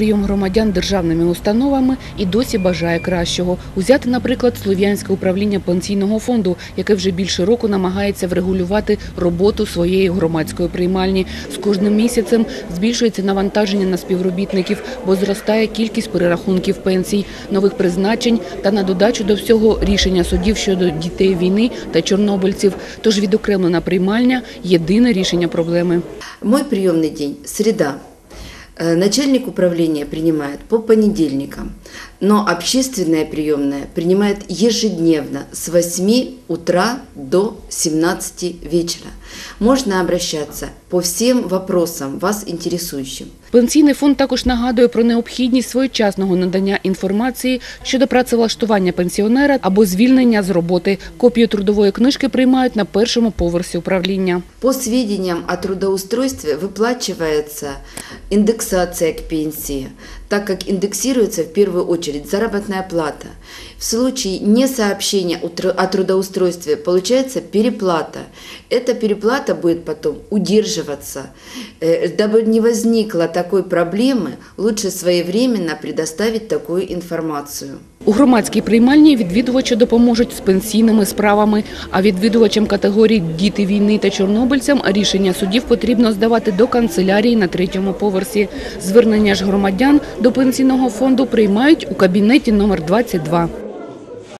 прийом громадян державними установами і досі бажає кращого. Узяти, наприклад, Слов'янське управління пенсійного фонду, яке вже більше року намагається врегулювати роботу своєї громадської приймальні. З кожним місяцем збільшується навантаження на співробітників, бо зростає кількість перерахунків пенсій, нових призначень та на додачу до всього рішення судів щодо дітей війни та чорнобильців. Тож відокремлена приймальня – єдине рішення проблеми. Мой приемный день – среда. Э, Начальник управления принимает по понедельникам, но общественная приемная принимает ежедневно с 8 утра до 17 вечера. Можно обращаться по всем вопросам, вас интересующим. Пенсійний фонд також нагадує про необхідність своєчасного надання інформації щодо працевлаштування пенсіонера або звільнення з роботи. Копію трудової книжки приймають на першому поверсі управління. По сведениям о трудоустройстве выплачивается индексация к пенсии, так как индексируется в первую очередь заработная плата. В случае несообщения о тру- о трудоустройстве получается переплата. Эта переплата будет потом удерживаться. Э, Дабы не возникло такой проблемы, лучше своевременно предоставить такую информацию. У громадській приймальні відвідувачі допоможуть з пенсійними справами, а відвідувачам категорії «Діти війни» та чорнобильцям рішення судів потрібно здавати до канцелярії на третьому поверсі. Звернення ж громадян до пенсійного фонду приймають у кабінеті номер 22.